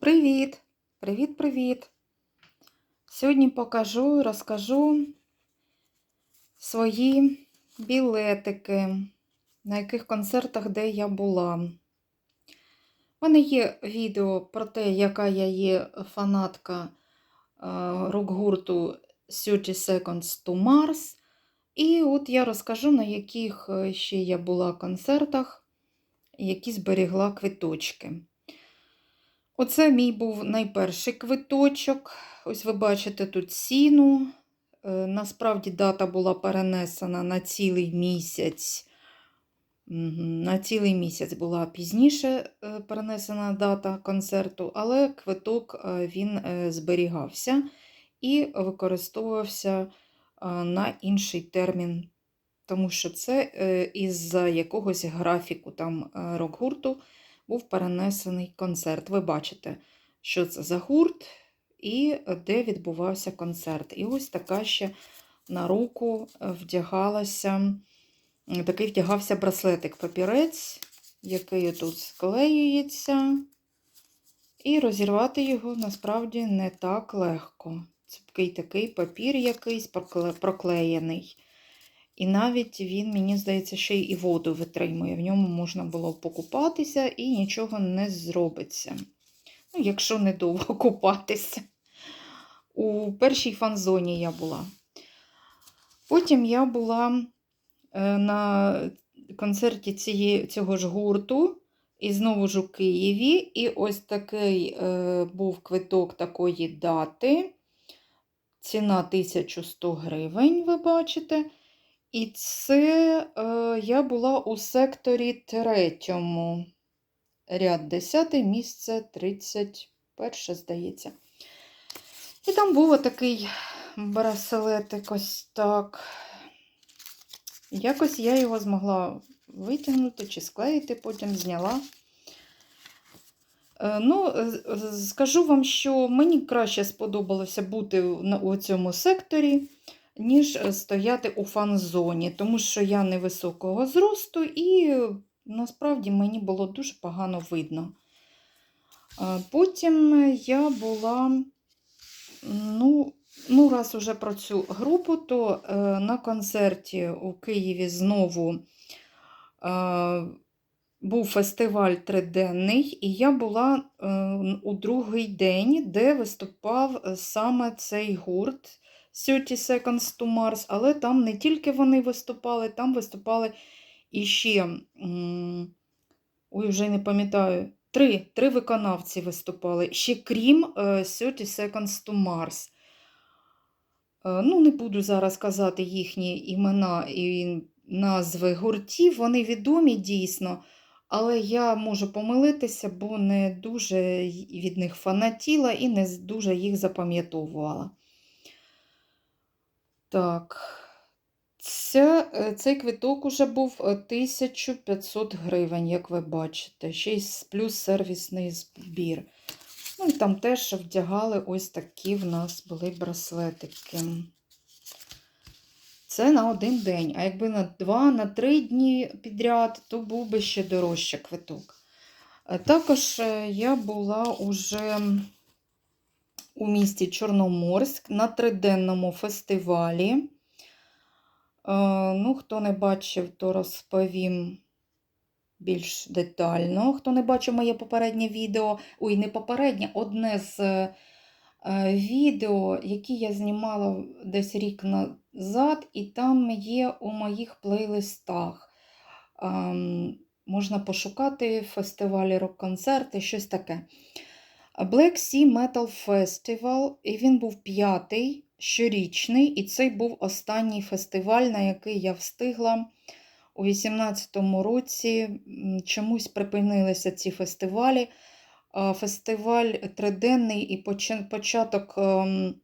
Привіт! Привіт-привіт! Сьогодні покажу розкажу свої білетики, на яких концертах, де я була. У мене є відео про те, яка я є фанатка е, рок-гурту 30 Seconds to Mars. І от я розкажу, на яких е, ще я була концертах, які зберігла квиточки. Оце мій був найперший квиточок. Ось ви бачите тут ціну. Е, Насправді дата була перенесена на цілий місяць. На цілий місяць була пізніше е, перенесена дата концерту, але квиток е, він зберігався і використовувався на інший термін, тому що це із-за якогось графіку там рок-гурту був перенесений концерт. Ви бачите, що це за гурт і де відбувався концерт. І ось така ще на руку вдягалася, такий вдягався браслетик папірець, який тут склеюється. І розірвати його насправді не так легко. Цупкий такий папір якийсь проклеєний. І навіть він, мені здається, ще й воду витримує. В ньому можна було покупатися і нічого не зробиться. Ну, якщо недовго купатися. У першій фан-зоні я була. Потім я була е, на концерті цієї, цього ж гурту, і знову ж у Києві. І ось такий е, був квиток такої дати. Ціна 1100 гривень, ви бачите. І це е, я була у секторі третьому. Ряд 10, місце 31, здається. І там був отакий браслетик ось так. Якось я його змогла витягнути чи склеїти, потім зняла. Е, Ну, скажу вам, що мені краще сподобалося бути у цьому секторі, ніж е, стояти у фан-зоні, тому що я невисокого зросту і е, насправді мені було дуже погано видно. Е, Потім я була, ну, ну раз уже про цю групу, то е, на концерті у Києві знову е, був фестиваль триденний, і я була е, у другий день, де виступав е, саме цей гурт 30 Seconds to Mars, але там не тільки вони виступали, там виступали іще, м, ой, вже не пам'ятаю, три, три виконавці виступали, ще крім е, 30 Seconds to Mars. Е, Ну, не буду зараз казати їхні імена і назви гуртів, вони відомі дійсно, але я можу помилитися, бо не дуже від них фанатіла і не дуже їх запам'ятовувала. Так, ця, е, цей квиток уже був е, 1500 гривень, як ви бачите, ще й плюс сервісний збір. Ну і там теж вдягали ось такі в нас були браслетики. Це на один день. А якби на два, на три дні підряд, то був би ще дорожче квиток. Е, Також е, я була уже у місті Чорноморськ на триденному фестивалі. Е, Ну, хто не бачив, то розповім більш детально. Хто не бачив моє попереднє відео, ой, не попереднє, одне з е, відео, які я знімала десь рік назад, і там є у моїх плейлистах. Ем, Можна пошукати фестивалі рок-концерти, щось таке. Black Sea Metal Festival, і він був п'ятий, щорічний, і цей був останній фестиваль, на який я встигла у 18-му році. Чомусь припинилися ці фестивалі. Фестиваль триденний і початок ем,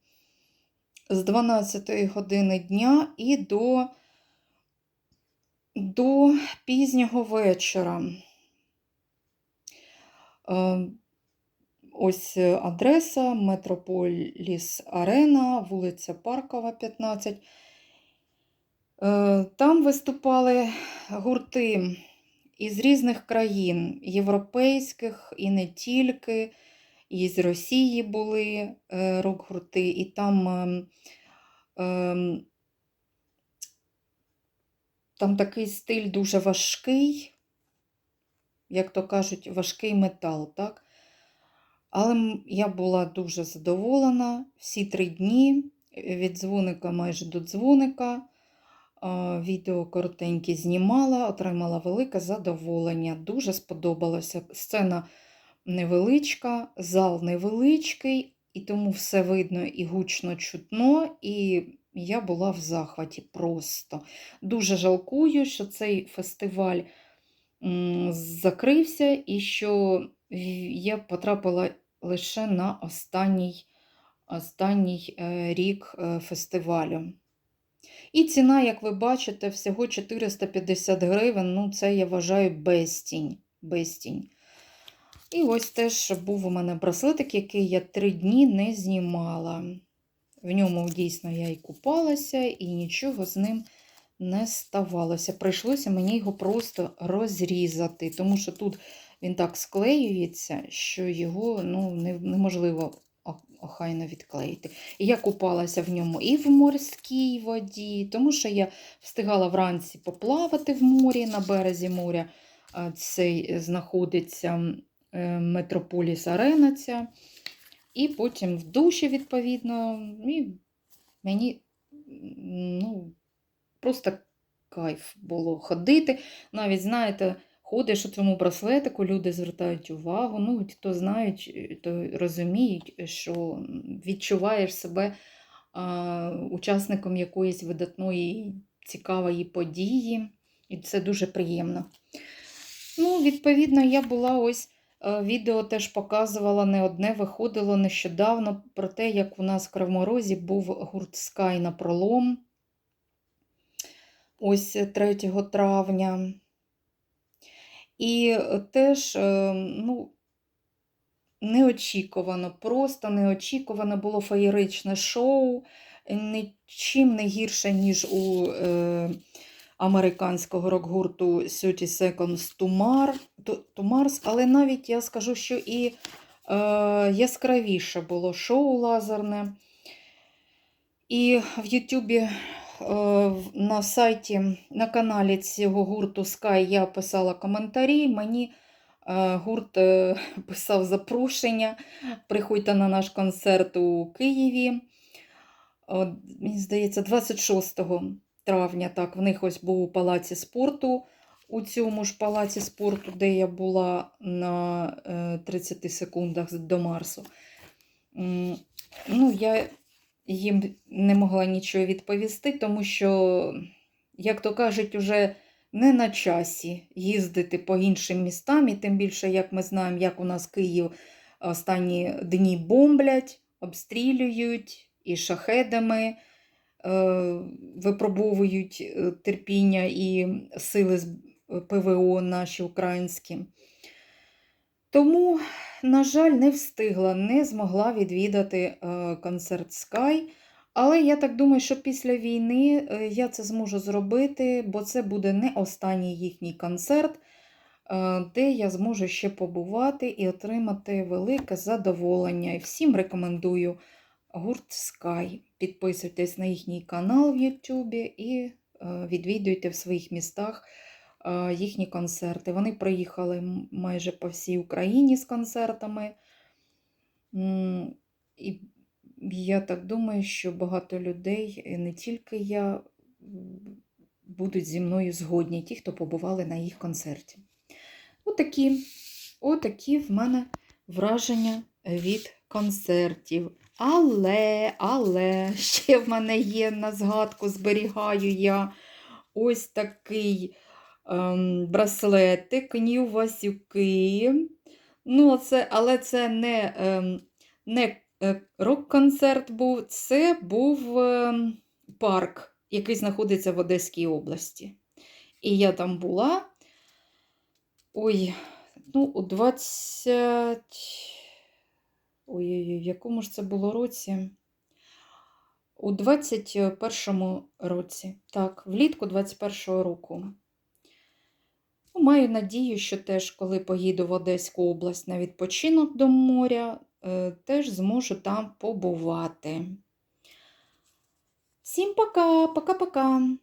з 12 години дня і до, до пізнього вечора. Ось е, адреса Метрополіс Арена, вулиця Паркова, 15. Е, Там виступали гурти із різних країн, європейських і не тільки. і з Росії були е, рок-гурти, і там, ем, ем, там такий стиль дуже важкий, як то кажуть, важкий метал, так? Але я була дуже задоволена всі три дні е, від дзвоника майже до дзвоника. Відео коротенькі знімала, отримала велике задоволення. Дуже сподобалося. Сцена невеличка, зал невеличкий, і тому все видно і гучно чутно, і я була в захваті просто. Дуже жалкую, що цей фестиваль закрився і що я потрапила лише на останній, останній е, рік е, фестивалю. І ціна, як ви бачите, всього 450 гривень. Ну, це я вважаю безцінь. безцінь. І ось теж був у мене браслетик, який я три дні не знімала. В ньому дійсно я і купалася, і нічого з ним не ставалося. Прийшлося мені його просто розрізати, тому що тут він так склеюється, що його ну, неможливо охайно відклеїти. І я купалася в ньому і в морській воді, тому що я встигала вранці поплавати в морі на березі моря. Цей знаходиться е, Метрополіс Арена ця. І потім в душі, відповідно, і мені ну, просто кайф було ходити. Навіть, знаєте, ходиш у цьому браслетику, люди звертають увагу. Ну, хто знають, е, то розуміють, що відчуваєш себе а, учасником якоїсь видатної, цікавої події, і це дуже приємно. Ну, відповідно, я була ось. е, Відео теж показувала не одне, виходило нещодавно про те, як у нас в Кривморозі був гурт Скай на пролом. Ось 3 травня. І е, теж, е, ну, неочікувано, просто неочікувано було феєричне шоу, нічим не гірше, ніж у е, американського рок-гурту 30 Seconds to, Mar, to, to Mars, але навіть я скажу, що і е, яскравіше було шоу лазерне. І в Ютубі на сайті, на каналі цього гурту Sky я писала коментарі. Мені е, гурт е, писав запрошення. Приходьте на наш концерт у Києві. Мені здається, 26 травня. Так, в них ось був у палаці спорту. У цьому ж палаці спорту, де я була на е, 30 секундах до Марсу. Ну, я їм не могла нічого відповісти, тому що, як то кажуть, уже не на часі їздити по іншим містам, і тим більше, як ми знаємо, як у нас Київ останні дні бомблять, обстрілюють і шахедами е, випробовують е, терпіння і сили з ПВО наші українські. Тому, на жаль, не встигла, не змогла відвідати е, концерт Sky. Але я так думаю, що після війни е, я це зможу зробити, бо це буде не останній їхній концерт, е, де я зможу ще побувати і отримати велике задоволення. І всім рекомендую гурт Sky. Підписуйтесь на їхній канал в Ютубі і відвідуйте в своїх містах їхні концерти. Вони приїхали майже по всій Україні з концертами. І я так думаю, що багато людей, не тільки я, будуть зі мною згодні, ті, хто побували на їх концерті. Отакі, отакі в мене враження від концертів. Але, але, ще в мене є на згадку, зберігаю я ось такий ем, браслетик Нью Васюки. Ну, це, але це не, ем, не е, рок-концерт був, це був ем, парк, який знаходиться в Одеській області. І я там була. Ой, ну, у 20. Ой, в якому ж це було році? У 21-му році. Так, влітку 21-го року. Ну, маю надію, що теж, коли поїду в Одеську область на відпочинок до моря, е, теж зможу там побувати. Всім пока, пока-пока!